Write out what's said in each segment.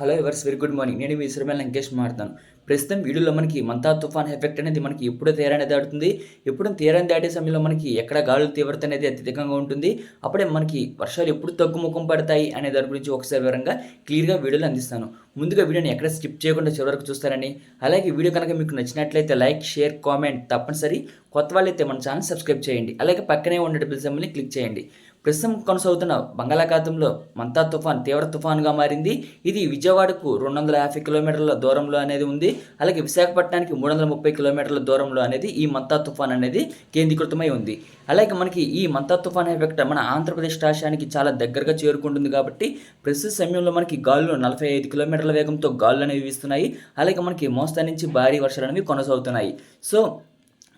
Hello everyone very good morning. నేను మీ శ్రీమల్ లంకేష్ మాట్లాడతాను. ప్రస్తుతం వీడియోలో మనకి మంతా తుఫాన్ ఎఫెక్ట్ అనేది మనకి ఎప్పుడు తీరాన్ని దాటుతుంది ఎప్పుడు తీరాన్ని దాటే సమయంలో మనకి ఎక్కడ గాలుల తీవ్రత అనేది అత్యధికంగా ఉంటుంది అప్పుడే మనకి వర్షాలు ఎప్పుడు తగ్గుముఖం పడతాయి అనే దాని గురించి ఒకసారి వివరంగా క్లియర్గా వీడియోలు అందిస్తాను. ముందుగా వీడియోని ఎక్కడ స్కిప్ చేయకుండా చివరకు చూస్తారని. అలాగే వీడియో కనుక మీకు నచ్చినట్లయితే లైక్ షేర్ కామెంట్ తప్పనిసరి. కొత్త వాళ్ళైతే మన ఛానల్ సబ్స్క్రైబ్ చేయండి. అలాగే పక్కనే ఉండే బిల్సమ్ని క్లిక్ చేయండి. ప్రస్తుతం కొనసాగుతున్న బంగాళాఖాతంలో మంతా తుఫాన్ తీవ్ర తుఫాన్గా మారింది. ఇది విజయవాడకు రెండు వందల యాభై కిలోమీటర్ల దూరంలో అనేది ఉంది. అలాగే విశాఖపట్నానికి మూడు వందల ముప్పై కిలోమీటర్ల దూరంలో అనేది ఈ మంతా తుఫాన్ అనేది కేంద్రీకృతమై ఉంది. అలాగే మనకి ఈ మంతా తుఫాన్ ఎఫెక్ట్ మన ఆంధ్రప్రదేశ్ రాష్ట్రానికి చాలా దగ్గరగా చేరుకుంటుంది కాబట్టి ప్రస్తుత సమయంలో మనకి గాలులు నలభై ఐదు కిలోమీటర్ల వేగంతో గాలులు అనేవి వీస్తున్నాయి. అలాగే మనకి మోస్తా నుంచి భారీ వర్షాలు అనేవి కొనసాగుతున్నాయి. సో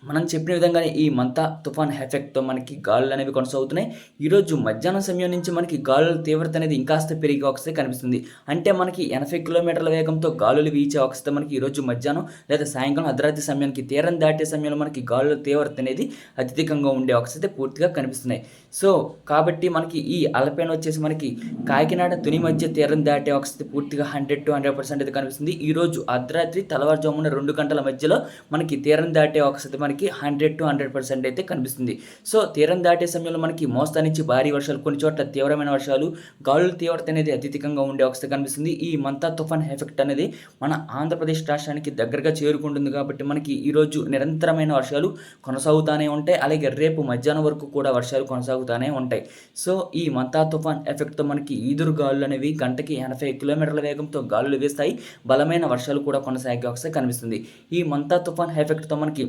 మనం చెప్పిన విధంగానే ఈ మంతా తుఫాన్ ఎఫెక్ట్తో మనకి గాలులు అనేవి కొనసాగుతున్నాయి. ఈరోజు మధ్యాహ్నం సమయం నుంచి మనకి గాలుల తీవ్రత అనేది ఇంకాస్త పెరిగి వస్తే కనిపిస్తుంది. అంటే మనకి ఎనభై కిలోమీటర్ల వేగంతో గాలులు వీచే ఒకసారి మనకి ఈరోజు మధ్యాహ్నం లేదా సాయంకాలం అర్ధరాత్రి సమయానికి తీరం దాటే సమయంలో మనకి గాలుల తీవ్రత అనేది అత్యధికంగా ఉండే అవకాశం పూర్తిగా కనిపిస్తున్నాయి. సో కాబట్టి మనకి ఈ అలపైన వచ్చేసి మనకి కాకినాడ తుని మధ్య తీరం దాటే అవకాశం పూర్తిగా హండ్రెడ్ టు హండ్రెడ్ పర్సెంట్ అయితే కనిపిస్తుంది. ఈరోజు అర్ధరాత్రి తెల్లవారుజామున రెండు గంటల మధ్యలో మనకి తీరం దాటే అవకాశం మనకి మనకి హండ్రెడ్ టు హండ్రెడ్ పర్సెంట్ అయితే కనిపిస్తుంది. సో తీరం దాటే సమయంలో మనకి మోస్తా నుంచి భారీ వర్షాలు కొన్ని చోట్ల తీవ్రమైన వర్షాలు గాలుల తీవ్రత అనేది అత్యధికంగా ఉండే అవస్థ కనిపిస్తుంది. ఈ మంతా తుఫాన్ ఎఫెక్ట్ అనేది మన ఆంధ్రప్రదేశ్ రాష్ట్రానికి దగ్గరగా చేరుకుంటుంది కాబట్టి మనకి ఈరోజు నిరంతరమైన వర్షాలు కొనసాగుతూనే ఉంటాయి. అలాగే రేపు మధ్యాహ్నం వరకు కూడా వర్షాలు కొనసాగుతూనే ఉంటాయి. సో ఈ మంతా తుఫాన్ ఎఫెక్ట్తో మనకి ఈదురు గాలులు అనేవి గంటకి ఎనభై కిలోమీటర్ల వేగంతో గాలులు వేస్తాయి. బలమైన వర్షాలు కూడా కొనసాగే అవకాశం కనిపిస్తుంది. ఈ మంతా తుఫాన్ ఎఫెక్ట్తో మనకి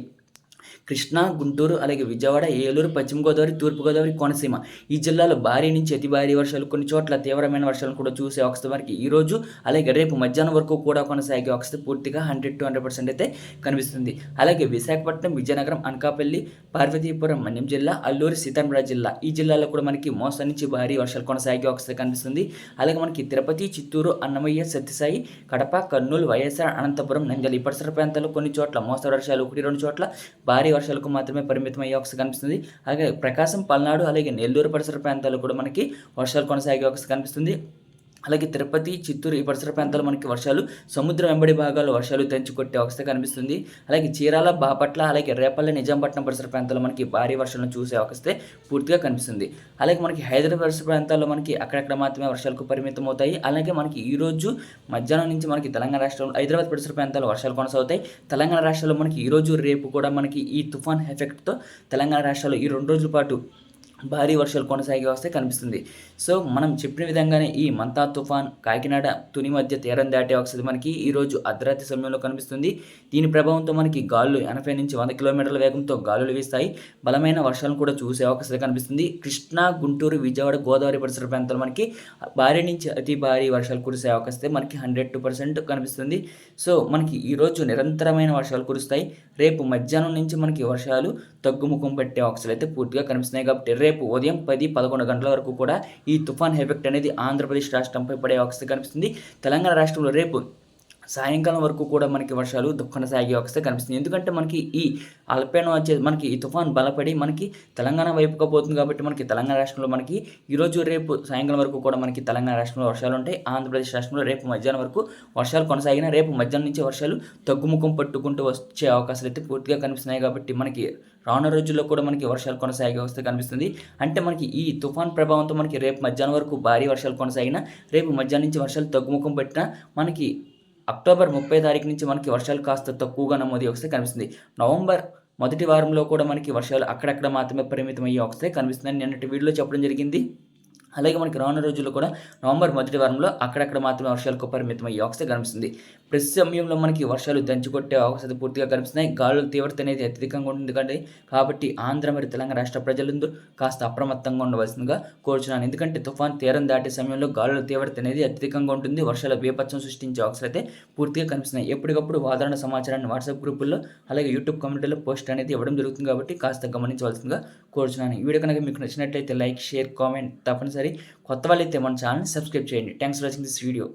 కృష్ణా గుంటూరు అలాగే విజయవాడ ఏలూరు పశ్చిమ గోదావరి తూర్పుగోదావరి కోనసీమ. ఈ జిల్లాలో భారీ నుంచి అతి భారీ వర్షాలు కొన్ని చోట్ల తీవ్రమైన వర్షాలను కూడా చూసే అవకాశం వరకు ఈ రోజు అలాగే రేపు మధ్యాహ్నం వరకు కూడా కొనసాగే అవకాశం పూర్తిగా హండ్రెడ్ టు హండ్రెడ్ పర్సెంట్ అయితే కనిపిస్తుంది. అలాగే విశాఖపట్నం విజయనగరం అనకాపల్లి పార్వతీపురం మన్యం జిల్లా అల్లూరి సీతారామరాజు జిల్లా ఈ జిల్లాలో కూడా మనకి మోసం నుంచి భారీ వర్షాలు కొనసాగే అవకాశం కనిపిస్తుంది. అలాగే మనకి తిరుపతి చిత్తూరు అన్నమయ్య సత్యసాయి కడప కర్నూలు వైఎస్ఆర్ అనంతపురం నంద్యాల ఈ పరిసర ప్రాంతాల్లో కొన్ని చోట్ల మోస్తరు వర్షాలు ఒకటి రెండు చోట్ల భారీ వర్షాలకు మాత్రమే పరిమితం అయ్యే అవకాశం కనిపిస్తుంది. అలాగే ప్రకాశం పల్నాడు అలాగే నెల్లూరు పరిసర ప్రాంతాల్లో కూడా మనకి వర్షాలు కొనసాగే అవకాశం కనిపిస్తుంది. అలాగే తిరుపతి చిత్తూరు ఈ పరిసర ప్రాంతాలు మనకి వర్షాలు సముద్రం వెంబడి భాగాల్లో వర్షాలు తెంచి కొట్టే అవస్థ కనిపిస్తుంది. అలాగే చీరాల బాపట్ల అలాగే రేపల్లె నిజాంపట్నం పరిసర ప్రాంతాల్లో మనకి భారీ వర్షాలను చూసే అవస్థ పూర్తిగా కనిపిస్తుంది. అలాగే మనకి హైదరాబాద్ పరిసర ప్రాంతాల్లో మనకి అక్కడక్కడ మాత్రమే వర్షాలకు పరిమితం అవుతాయి అలాగే మనకి ఈరోజు మధ్యాహ్నం నుంచి మనకి తెలంగాణ రాష్ట్రంలో హైదరాబాద్ పరిసర ప్రాంతాల్లో వర్షాలు కొనసాగుతాయి. తెలంగాణ రాష్ట్రంలో మనకి ఈరోజు రేపు కూడా మనకి ఈ తుఫాన్ ఎఫెక్ట్తో తెలంగాణ రాష్ట్రాల్లో ఈ రెండు రోజుల పాటు భారీ వర్షాలు కొనసాగే వస్తే కనిపిస్తుంది. సో మనం చెప్పిన విధంగానే ఈ మంతా తుఫాన్ కాకినాడ తుని మధ్య తీరం దాటే వస్తుంది మనకి ఈరోజు అర్ధరాత్రి సమయంలో కనిపిస్తుంది. దీని ప్రభావంతో మనకి గాలులు ఎనభై నుంచి వంద కిలోమీటర్ల వేగంతో గాలులు వీస్తాయి. బలమైన వర్షాలను కూడా చూసే అవకాశం కనిపిస్తుంది. కృష్ణా గుంటూరు విజయవాడ గోదావరి పరిసర ప్రాంతాలు మనకి భారీ నుంచి అతి భారీ వర్షాలు కురిసే అవకాశం మనకి హండ్రెడ్ టు పర్సెంట్ కనిపిస్తుంది. సో మనకి ఈరోజు నిరంతరమైన వర్షాలు కురుస్తాయి. రేపు మధ్యాహ్నం నుంచి మనకి వర్షాలు తగ్గుముఖం పట్టే అవకాశాలు అయితే పూర్తిగా కనిపిస్తున్నాయి కాబట్టి రేపు రేపు ఉదయం పది పదకొండు గంటల వరకు కూడా ఈ తుఫాన్ ఎఫెక్ట్ అనేది ఆంధ్రప్రదేశ్ రాష్ట్రంపై పడే అవకాశం కనిపిస్తుంది. తెలంగాణ రాష్ట్రంలో రేపు సాయంకాలం వరకు కూడా మనకి వర్షాలు కొనసాగే వస్తే కనిపిస్తుంది. ఎందుకంటే మనకి ఈ అల్పేనో వచ్చే మనకి ఈ తుఫాన్ బలపడి మనకి తెలంగాణ వైపుగా పోతుంది కాబట్టి మనకి తెలంగాణ రాష్ట్రంలో మనకి ఈరోజు రేపు సాయంకాలం వరకు కూడా మనకి తెలంగాణ రాష్ట్రంలో వర్షాలు ఉంటాయి. ఆంధ్రప్రదేశ్ రాష్ట్రంలో రేపు మధ్యాహ్నం వరకు వర్షాలు కొనసాగినా రేపు మధ్యాహ్నం నుంచి వర్షాలు తగ్గుముఖం పట్టుకుంటూ వచ్చే అవకాశాలు అయితే పూర్తిగా కనిపిస్తున్నాయి కాబట్టి మనకి రానున్న రోజుల్లో కూడా మనకి వర్షాలు కొనసాగే వస్తే కనిపిస్తుంది. అంటే మనకి ఈ తుఫాన్ ప్రభావంతో మనకి రేపు మధ్యాహ్నం వరకు భారీ వర్షాలు కొనసాగినా రేపు మధ్యాహ్నం నుంచి వర్షాలు తగ్గుముఖం పెట్టినా మనకి అక్టోబర్ ముప్పై తారీఖు నుంచి మనకి వర్షాలు కాస్త తక్కువగా నమోదు ఒకసారి కనిపిస్తుంది. నవంబర్ మొదటి వారంలో కూడా మనకి వర్షాలు అక్కడక్కడ మాత్రమే పరిమితం అయ్యే వస్తే నిన్నటి వీడియోలో చెప్పడం జరిగింది. అలాగే మనకి రానున్న రోజుల్లో కూడా నవంబర్ మొదటి వారంలో అక్కడక్కడ మాత్రమే వర్షాలకు పరిమితం అయ్యే అవకాశం కనిపిస్తుంది. ప్రతి సమయంలో మనకి వర్షాలు దంచుకొట్టే అవకాశాలు పూర్తిగా కనిపిస్తున్నాయి. గాలుల తీవ్రత అనేది అత్యధికంగా ఉంటుంది కంటే కాబట్టి ఆంధ్ర మరియు తెలంగాణ రాష్ట్ర ప్రజలందరూ కాస్త అప్రమత్తంగా ఉండవలసిందిగా కోరుచున్నాను. ఎందుకంటే తుఫాన్ తీరం దాటే సమయంలో గాలుల తీవ్రత అనేది అత్యధికంగా ఉంటుంది. వర్షాల బీపత్సం సృష్టించే అవకాశాలు అయితే పూర్తిగా కనిపిస్తున్నాయి. ఎప్పటికప్పుడు వాతావరణ సమాచారాన్ని వాట్సాప్ గ్రూపుల్లో అలాగే యూట్యూబ్ కమ్యూనిటీలో పోస్ట్ అనేది ఇవ్వడం జరుగుతుంది కాబట్టి కాస్త గమనించవలసిందిగా కోరుచున్నాను. ఈ వీడియో కనుక మీకు నచ్చినట్లయితే లైక్ షేర్ కామెంట్ తప్పనిసరి. కొత్త వాళ్ళైతే మన ఛానల్ సబ్స్క్రైబ్ చేయండి. Thanks for watching this video.